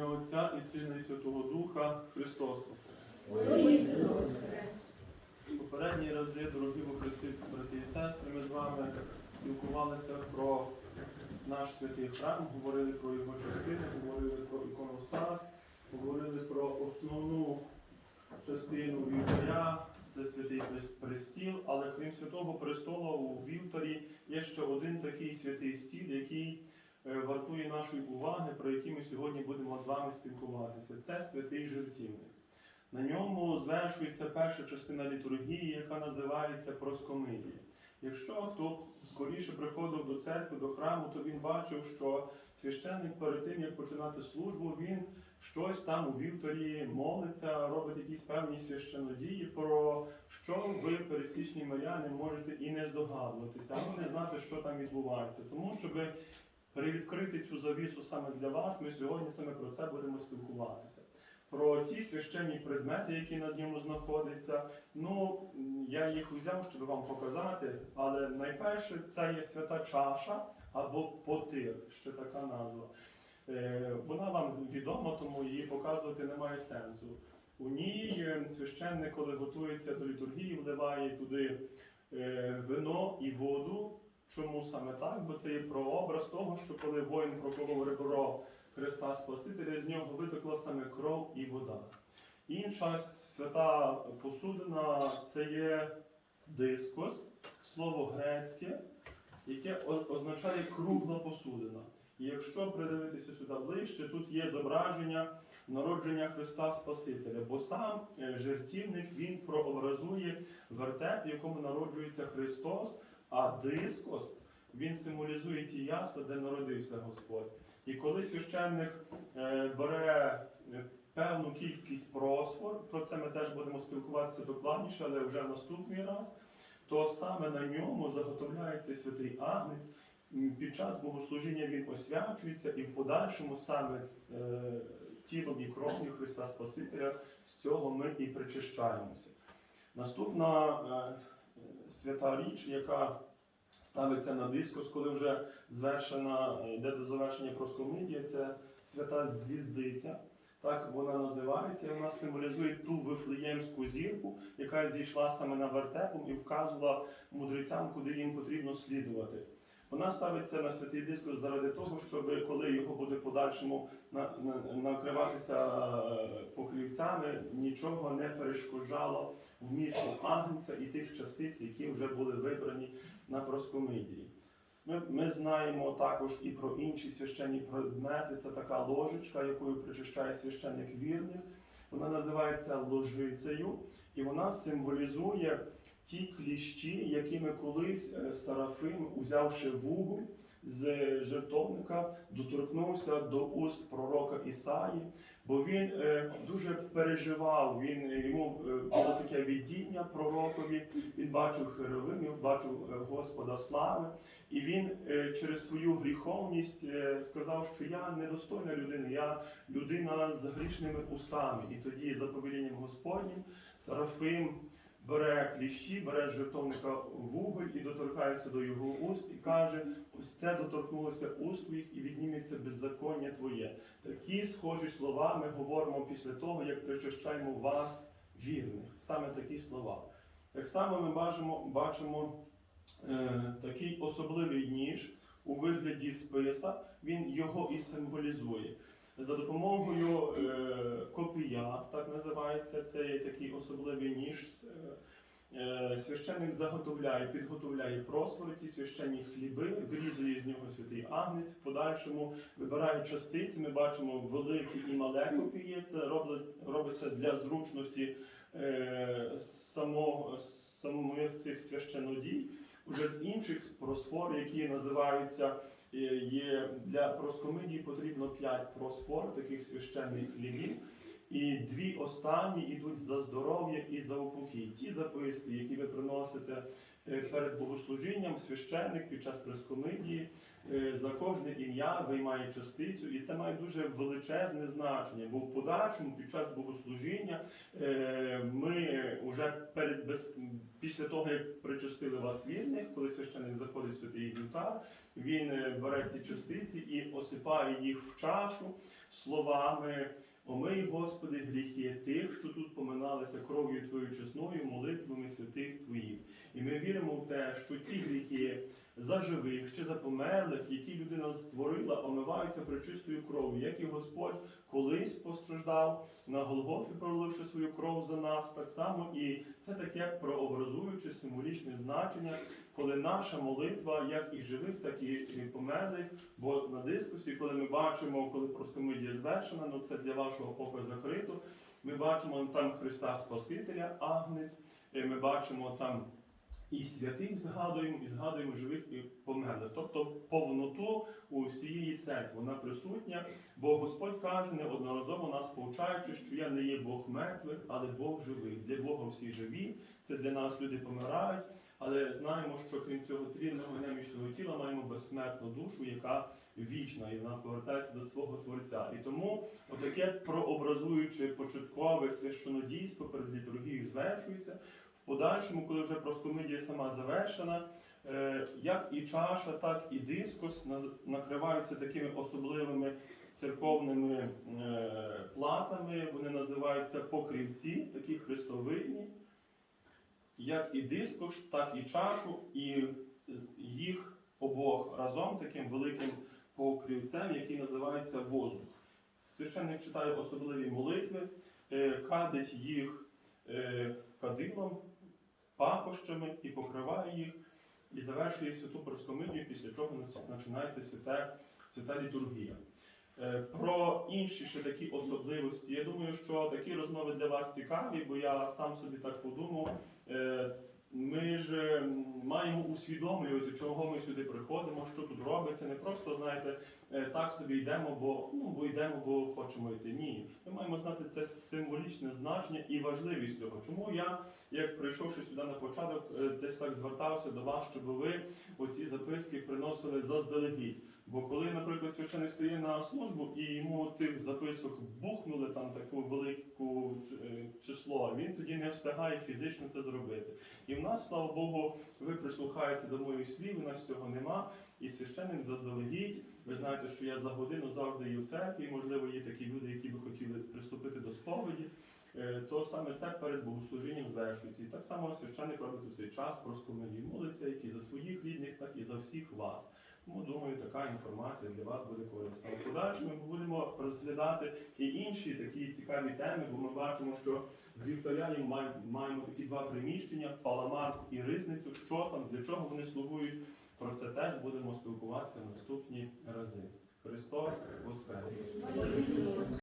ім'я Отця і Сина і Святого Духа Христос. Попередній рази, дорогі во Христі, брати і сестри, ми з вами спілкувалися про наш святий храм, говорили про його частини, говорили про іконостас, говорили про основну частину вівтаря, це святий Прес- престіл, але крім святого престола у вівтарі є ще один такий святий стіл, який вартує нашої уваги, про який ми сьогодні будемо з вами спілкуватися. Це святий жертівник. На ньому звершується перша частина літургії, яка називається проскомидія. Якщо хто скоріше приходив до церкви, до храму, то він бачив, що священник перед тим, як починати службу, він щось там у вівторі молиться, робить якісь певні священодії, про що ви, пересічні миряни, можете і не здогадуватися, або не знати, що там відбувається. Тому, щоб перевідкрити цю завісу саме для вас, ми сьогодні саме про це будемо спілкуватися про ті священні предмети, які на ньому знаходяться. Ну, я їх взяв, щоб вам показати, але найперше це є свята чаша або потир, ще така назва. Е, Вона вам відома, тому її показувати немає сенсу. У ній е, священник, коли готується до літургії, вливає туди е, вино і воду. Чому саме так? Бо це є прообраз того, що коли воїн проколов ребро Христа Спасителя, з нього витекла саме кров і вода. Інша свята посудина це є дискос, слово грецьке, яке означає кругла посудина. І якщо придивитися сюди ближче, тут є зображення народження Христа Спасителя, бо сам е, жертівник він прообразує вертеп, в якому народжується Христос, а дискос він символізує ті ясла, де народився Господь. І коли священник е, бере е, певну кількість просфор, про це ми теж будемо спілкуватися докладніше, але вже наступний раз, то саме на ньому заготовляється святий агнець. Під час богослужіння він освячується і в подальшому саме е, тілом і кров'ю Христа Спасителя з цього ми і причищаємося. Наступна е, свята річ, яка ставиться на дискус, коли вже звершена, йде до завершення проскомидія, це свята звіздиця. Так вона називається, і вона символізує ту вифлеємську зірку, яка зійшла саме на вертепом і вказувала мудрецям, куди їм потрібно слідувати. Вона ставиться на святий дискус заради того, щоб коли його буде подальшому на- на- накриватися е, покрівцями, нічого не перешкоджало вмісту агнця і тих частиць, які вже були вибрані на проскомидії. Ми, ми знаємо також і про інші священні предмети. Це така ложечка, якою причищає священник вірних. Вона називається ложицею, і вона символізує ті кліщі, якими колись е, Сарафим, узявши вуголь з жертовника, доторкнувся до уст пророка Ісаї, бо він е, дуже переживав. Він е, йому е, було таке видіння пророкові. Він бачив херовимів, бачив е, Господа слави, і він е, через свою гріховність е, сказав, що я недостойна людина, я людина з грішними устами. І тоді, за повелінням Господнім, Сарафим бере кліщі, бере з жертовника вуголь і доторкається до його уст і каже: ось це доторкнулося уст твоїх і відніметься беззаконня твоє. Такі схожі слова ми говоримо після того, як причащаємо вас вірних. Саме такі слова. Так само ми бачимо, бачимо е, такий особливий ніж у вигляді списа, він його і символізує. За допомогою е, копія, так називається, це є такий особливий ніж. Е, е, священник заготовляє, підготовляє просвори, ці священні хліби, вирізує з нього святий агнець, в подальшому вибирає частиці. Ми бачимо велике і мале копіє. Це робить, робиться для зручності е, самого, самих цих священодій. Уже з інших просфор, які називаються є для проскомидії, потрібно 5 проспор, таких священних лігів. І дві останні йдуть за здоров'я і за упокій. Ті записки, які ви приносите е, перед богослужінням, священник під час прескомидії е, за кожне ім'я виймає частицю, і це має дуже величезне значення. Бо в подальшому, під час богослужіння, е, ми вже перед без після того, як причастили вас вірних, коли священник заходить в святий вівтар, він е, бере ці частиці і осипає їх в чашу словами. Омий, Господи, гріхи тих, що тут поминалися кров'ю Твоєю чесною, молитвами святих Твоїх. І ми віримо в те, що ці гріхи за живих чи за померлих, які людина створила, омиваються пречистою кров'ю, як і Господь колись постраждав на Голгофі, проливши свою кров за нас, так само і це таке прообразуюче символічне значення, коли наша молитва, як і живих, так і померлих, бо на дискусії, коли ми бачимо, коли проскомидія звершена, ну це для вашого ока закрито. Ми бачимо там Христа Спасителя, Агнець, ми бачимо там і святих згадуємо, і згадуємо живих і померлих. Тобто повноту усієї церкви вона присутня, бо Господь каже неодноразово нас повчаючи, що я не є Бог мертвих, але Бог живих. Для Бога всі живі. Це для нас люди помирають. Але знаємо, що крім цього трійного немічного тіла маємо безсмертну душу, яка вічна, і вона повертається до свого Творця. І тому отаке прообразуюче початкове священодійство перед літургією звершується. Подальшому, коли вже проскомидія сама завершена, е, як і чаша, так і дискус накриваються такими особливими церковними е, платами. Вони називаються покрівці, такі хрестовидні як і дискуш, так і чашу, і їх обох разом таким великим покрівцем, який називається воздух. Священник читає особливі молитви, е, кадить їх кадилом, пахощами і покриває їх, і завершує святу проскомидію, після чого починається свята, свята літургія. Е, Про інші ще такі особливості. Я думаю, що такі розмови для вас цікаві, бо я сам собі так подумав. Е, Ми ж маємо усвідомлювати, чого ми сюди приходимо, що тут робиться. Не просто, знаєте, е, так собі йдемо, бо ну бо йдемо, бо хочемо йти. Ні, маємо знати це символічне значення і важливість цього. Чому я, як прийшовши сюди на початок, е, десь так звертався до вас, щоб ви оці записки приносили заздалегідь. Бо коли, наприклад, священник стає на службу і йому тих записок бухнули там таку велику е, число, він тоді не встигає фізично це зробити. І в нас, слава Богу, ви прислухаєтеся до моїх слів, у нас цього нема. І священник заздалегідь. Ви знаєте, що я за годину завжди є в церкві, і, можливо, є такі люди, які би хотіли сповіді. Е, То саме це перед богослужінням звершується. І так само священник робить у цей час проскомені молиться, як і за своїх рідних, так і за всіх вас. Тому думаю, така інформація для вас буде корисна. В подальшому ми будемо розглядати і інші такі цікаві теми, бо ми бачимо, що з вівтаряєм маємо такі два приміщення: паламар і ризницю. Що там, для чого вони слугують? Про це теж будемо спілкуватися в наступні рази. Христос Воскрес!